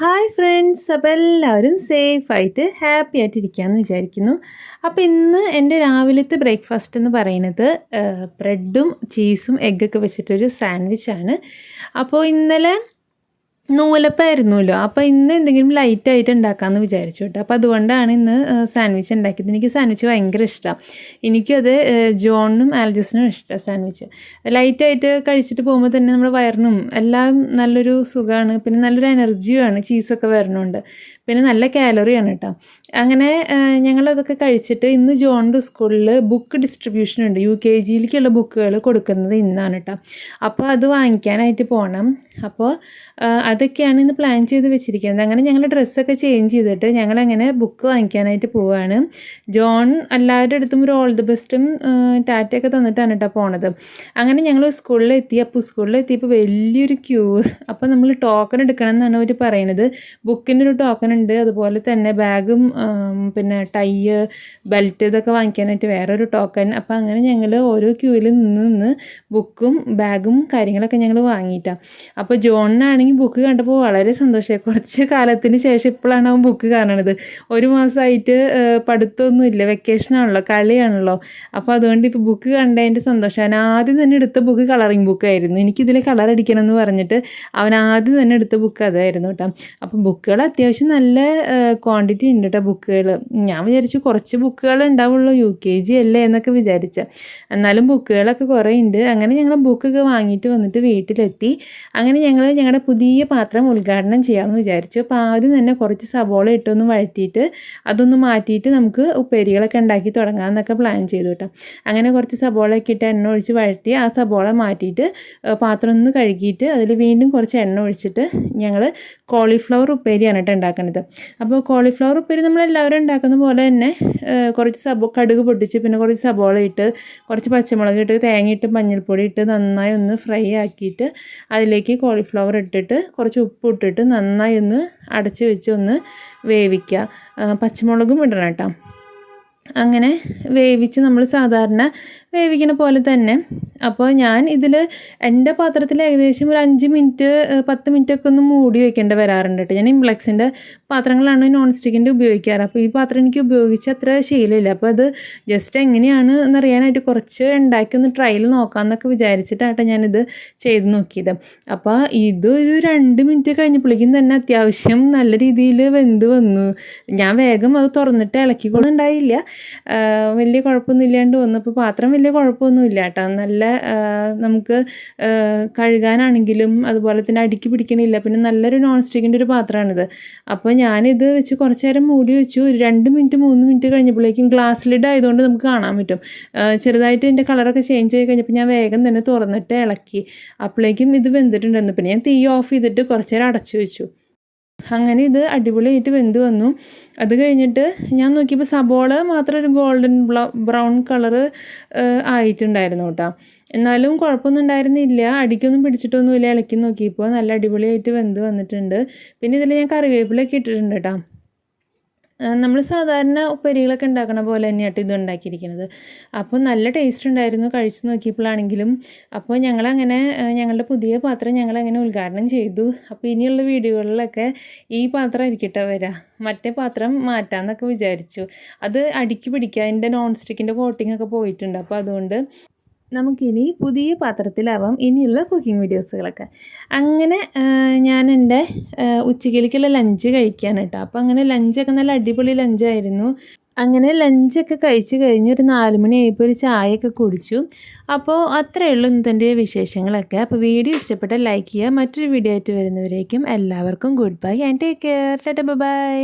Hi friends അപ്പോൾ എല്ലാവരും സേഫായിട്ട് ഹാപ്പി ആയിട്ട് ഇരിക്കാമെന്ന് വിചാരിക്കുന്നു. അപ്പോൾ ഇന്ന് എന്റെ രാവിലത്തെ ബ്രേക്ക്ഫാസ്റ്റ് എന്ന് പറയുന്നത് ബ്രെഡും ചീസും എഗ്ഗൊക്കെ വെച്ചിട്ടൊരു സാൻഡ്വിച്ചാണ് അപ്പോൾ ഇന്നലെ നൂലപ്പമായിരുന്നല്ലോ അപ്പോൾ ഇന്ന് എന്തെങ്കിലും ലൈറ്റായിട്ട് ഉണ്ടാക്കാമെന്ന് വിചാരിച്ചു കേട്ടോ. അപ്പോൾ അതുകൊണ്ടാണ് ഇന്ന് സാൻഡ്വിച്ച് ഉണ്ടാക്കിയത്. എനിക്ക് സാൻഡ്വിച്ച് ഭയങ്കര ഇഷ്ടമാണ് എനിക്കത് ജോണിനും ആൽജസിനും ഇഷ്ടമാണ് സാൻഡ്വിച്ച് ലൈറ്റായിട്ട് കഴിച്ചിട്ട് പോകുമ്പോൾ തന്നെ നമ്മുടെ വയറിനും എല്ലാം നല്ലൊരു സുഖമാണ് പിന്നെ നല്ലൊരു എനർജിയുമാണ് ചീസൊക്കെ വരണുണ്ട്. പിന്നെ നല്ല കാലറിയാണ് കേട്ടോ അങ്ങനെ ഞങ്ങളതൊക്കെ കഴിച്ചിട്ട് ഇന്ന് ജോണ്ട് സ്കൂളിൽ ബുക്ക് ഡിസ്ട്രിബ്യൂഷൻ ഉണ്ട്. യു കെ ജിയിലേക്കുള്ള ബുക്കുകൾ കൊടുക്കുന്നത് ഇന്നാണ് കേട്ടോ അപ്പോൾ അത് വാങ്ങിക്കാനായിട്ട് പോകണം അപ്പോൾ അതൊക്കെയാണ് ഇന്ന് പ്ലാൻ ചെയ്ത് വെച്ചിരിക്കുന്നത്. അങ്ങനെ ഞങ്ങൾ ഡ്രസ്സൊക്കെ ചേഞ്ച് ചെയ്തിട്ട് ഞങ്ങളങ്ങനെ ബുക്ക് വാങ്ങിക്കാനായിട്ട് പോവുകയാണ് ജോൺ എല്ലാവരുടെ അടുത്തും ഒരു ഓൾ ദി ബെസ്റ്റും ടാറ്റയൊക്കെ തന്നിട്ടാണ് കേട്ടോ പോണത്. അങ്ങനെ ഞങ്ങൾ സ്കൂളിൽ എത്തി അപ്പോൾ സ്കൂളിൽ എത്തിയപ്പോൾ വലിയൊരു ക്യൂ അപ്പോൾ നമ്മൾ ടോക്കൺ എടുക്കണം എന്നാണ് അവർ പറയുന്നത് ബുക്കിന്റെ ഒരു ടോക്കൺ ഉണ്ട്. അതുപോലെ തന്നെ ബാഗും പിന്നെ ടൈ ബെൽറ്റ് ഇതൊക്കെ വാങ്ങിക്കാനായിട്ട് വേറൊരു ടോക്കൺ. അപ്പോൾ അങ്ങനെ ഞങ്ങൾ ഓരോ ക്യൂവിൽ നിന്ന് നിന്ന് ബുക്കും ബാഗും കാര്യങ്ങളൊക്കെ ഞങ്ങൾ വാങ്ങിയിട്ടാണ് അപ്പോൾ ജോണിനാണെങ്കിൽ ബുക്ക് കണ്ടപ്പോൾ വളരെ സന്തോഷമായി കുറച്ച് കാലത്തിന് ശേഷം ഇപ്പോഴാണ് അവൻ ബുക്ക് കാണണത്. ഒരു മാസമായിട്ട് പഠിത്തമൊന്നുമില്ല വെക്കേഷനാണല്ലോ കളിയാണല്ലോ. അപ്പോൾ അതുകൊണ്ട് ഇപ്പോൾ ബുക്ക് കണ്ടതിന്റെ സന്തോഷം. അവൻ ആദ്യം തന്നെ എടുത്ത ബുക്ക് കളറിങ് ബുക്കായിരുന്നു എനിക്കിതിൽ കളർ അടിക്കണം എന്ന് പറഞ്ഞിട്ട് അവൻ ആദ്യം തന്നെ എടുത്ത ബുക്ക് അതായിരുന്നു കേട്ടോ. അപ്പം ബുക്കുകൾ അത്യാവശ്യം നല്ല ക്വാണ്ടിറ്റി ഉണ്ട് കേട്ടോ ബുക്കുകൾ ഞാൻ വിചാരിച്ചു കുറച്ച് ബുക്കുകൾ ഉണ്ടാവുള്ളൂ യു കെ ജി അല്ലേ എന്നൊക്കെ വിചാരിച്ച. എന്നാലും ബുക്കുകളൊക്കെ കുറേ ഉണ്ട്. അങ്ങനെ ഞങ്ങൾ ബുക്കൊക്കെ വാങ്ങിയിട്ട് വന്നിട്ട് വീട്ടിലെത്തി. അങ്ങനെ ഞങ്ങൾ ഞങ്ങളുടെ പുതിയ പാത്രം ഉദ്ഘാടനം ചെയ്യാമെന്ന് വിചാരിച്ചു. അപ്പോൾ ആദ്യം തന്നെ കുറച്ച് സബോള ഇട്ടൊന്ന് വഴറ്റിയിട്ട് അതൊന്ന് മാറ്റിയിട്ട് നമുക്ക് ഉപ്പേരികളൊക്കെ ഉണ്ടാക്കി തുടങ്ങാമെന്നൊക്കെ പ്ലാൻ ചെയ്തു കേട്ടോ അങ്ങനെ കുറച്ച് സബോളയൊക്കെ ഇട്ട് എണ്ണ ഒഴിച്ച് വഴറ്റി ആ സബോള മാറ്റിയിട്ട് പാത്രം ഒന്ന് കഴുകിയിട്ട് അതിൽ വീണ്ടും കുറച്ച് എണ്ണ ഒഴിച്ചിട്ട് ഞങ്ങൾ കോളിഫ്ലവർ ഉപ്പേരിയാണ് കേട്ടോ ഉണ്ടാക്കുന്നത് അപ്പോൾ കോളിഫ്ലവർ ഉപ്പേരി നമ്മൾ എല്ലാവരും ഉണ്ടാക്കുന്ന പോലെ തന്നെ കുറച്ച് സബോ കടുക് പൊട്ടിച്ച് പിന്നെ കുറച്ച് സബോള ഇട്ട് കുറച്ച് പച്ചമുളക് ഇട്ട് തേങ്ങ ഇട്ട് മഞ്ഞൾപ്പൊടി ഇട്ട് നന്നായി ഒന്ന് ഫ്രൈ ആക്കിയിട്ട് അതിലേക്ക് കോളിഫ്ലവർ ഇട്ടിട്ട് കുറച്ച് ഉപ്പ് ഇട്ടിട്ട് നന്നായി ഒന്ന് അടച്ച് വെച്ച് ഒന്ന് വേവിക്കുക. പച്ചമുളകും ഇടണം കേട്ടോ. അങ്ങനെ വേവിച്ച് നമ്മൾ സാധാരണ വേവിക്കണ പോലെ തന്നെ. അപ്പോൾ ഞാൻ ഇതിൽ എന്റെ പാത്രത്തിൽ ഏകദേശം ഒരു അഞ്ച് മിനിറ്റ് പത്ത് മിനിറ്റ് ഒക്കെ ഒന്ന് മൂടി വെക്കേണ്ടി വരാറുണ്ട് കേട്ടോ. ഞാൻ ഇംപ്ലക്സിന്റെ പാത്രങ്ങളാണ് നോൺ സ്റ്റിക്കിന്റെ ഉപയോഗിക്കാറ്. അപ്പോൾ ഈ പാത്രം എനിക്ക് ഉപയോഗിച്ച് അത്ര ശീലമില്ല. അപ്പോൾ അത് ജസ്റ്റ് എങ്ങനെയാണ് എന്നറിയാനായിട്ട് കുറച്ച് ഉണ്ടാക്കി ഒന്ന് ട്രയൽ നോക്കാമെന്നൊക്കെ വിചാരിച്ചിട്ടാട്ടോ ഞാനിത് ചെയ്ത് നോക്കിയത്. അപ്പോൾ ഇതൊരു രണ്ട് മിനിറ്റ് കഴിഞ്ഞപ്പോഴേക്കും തന്നെ അത്യാവശ്യം നല്ല രീതിയിൽ വെന്ത് വന്നു. ഞാൻ വേഗം അത് തുറന്നിട്ട് ഇളക്കിക്കൊണ്ടുണ്ടായില്ല വലിയ കുഴപ്പമൊന്നും ഇല്ലാണ്ട് വന്നു. അപ്പോൾ പാത്രം വലിയ കുഴപ്പമൊന്നും ഇല്ല കേട്ടോ. നല്ല നമുക്ക് കഴുകാനാണെങ്കിലും അതുപോലെ തന്നെ അടുക്കി പിടിക്കണില്ല. പിന്നെ നല്ലൊരു നോൺ സ്റ്റിക്കിന്റെ ഒരു പാത്രമാണിത്. അപ്പോൾ ഞാനിത് വെച്ച് കുറച്ച് നേരം മൂടി വെച്ചു. ഒരു രണ്ട് മിനിറ്റ് മൂന്ന് മിനിറ്റ് കഴിഞ്ഞപ്പോഴേക്കും ഗ്ലാസ് ലിഡ് ആയതുകൊണ്ട് നമുക്ക് കാണാൻ പറ്റും. ചെറുതായിട്ട് എന്റെ കളറൊക്കെ ചേഞ്ച് ആയി കഴിഞ്ഞപ്പോൾ ഞാൻ വേഗം തന്നെ തുറന്നിട്ട് ഇളക്കി. അപ്പോഴേക്കും ഇത് വെന്തിട്ടുണ്ടായിരുന്നു. പിന്നെ ഞാൻ തീ ഓഫ് ചെയ്തിട്ട് കുറച്ച് നേരം അടച്ചു വെച്ചു. അങ്ങനെ ഇത് അടിപൊളിയായിട്ട് വെന്ത് വന്നു. അത് കഴിഞ്ഞിട്ട് ഞാൻ നോക്കിയപ്പോൾ സബോള മാത്രം ഒരു ഗോൾഡൻ ബ്രൗൺ കളറ് ആയിട്ടുണ്ടായിരുന്നു കേട്ടോ. എന്നാലും കുഴപ്പമൊന്നും ഉണ്ടായിരുന്നില്ല. അടിക്കൊന്നും പിടിച്ചിട്ടൊന്നുമില്ല. ഇളക്കി നോക്കിയപ്പോൾ നല്ല അടിപൊളിയായിട്ട് വെന്ത് വന്നിട്ടുണ്ട്. പിന്നെ ഇതിൽ ഞാൻ കറിവേപ്പിലൊക്കെ ഇട്ടിട്ടുണ്ട് കേട്ടോ. നമ്മൾ സാധാരണ ഉപ്പരികളൊക്കെ ഉണ്ടാക്കുന്ന പോലെ തന്നെയാട്ടോ ഇത് ഉണ്ടാക്കിയിരിക്കുന്നത് അപ്പോൾ നല്ല ടേസ്റ്റ് ഉണ്ടായിരുന്നു. കഴിച്ചു നോക്കിയപ്പോഴാണെങ്കിലും അപ്പോൾ ഞങ്ങളങ്ങനെ ഞങ്ങളുടെ പുതിയ പാത്രം ഞങ്ങളങ്ങനെ ഉദ്ഘാടനം ചെയ്തു. അപ്പോൾ ഇനിയുള്ള വീഡിയോകളിലൊക്കെ ഈ പാത്രം ആയിരിക്കട്ടെ വരാം. മറ്റേ പാത്രം മാറ്റാമെന്നൊക്കെ വിചാരിച്ചു. അത് അടുക്കി പിടിക്കുക അതിന്റെ നോൺ സ്റ്റിക്കിന്റെ കോട്ടിംഗ് ഒക്കെ പോയിട്ടുണ്ട്. അപ്പോൾ അതുകൊണ്ട് നമുക്കിനി പുതിയ പാത്രത്തിലാവാം ഇനിയുള്ള കുക്കിംഗ് വീഡിയോസുകളൊക്കെ അങ്ങനെ ഞാൻ എന്റെ ഉച്ചക്കിലേക്കുള്ള ലഞ്ച് കഴിക്കാൻ കേട്ടോ. അപ്പോൾ അങ്ങനെ ലഞ്ചൊക്കെ നല്ല അടിപൊളി ലഞ്ചായിരുന്നു അങ്ങനെ ലഞ്ചൊക്കെ കഴിച്ച് കഴിഞ്ഞ് ഒരു നാല് മണിയായപ്പോൾ ഒരു ചായയൊക്കെ കുടിച്ചു. അപ്പോൾ അത്രയേ ഉള്ളൂ ഇന്നത്തെ വിശേഷങ്ങളൊക്കെ. അപ്പോൾ വീഡിയോ ഇഷ്ടപ്പെട്ട ലൈക്ക് ചെയ്യുക. മറ്റൊരു വീഡിയോ ആയിട്ട് വരുന്നവരേക്കും എല്ലാവർക്കും good bye and take care tata bye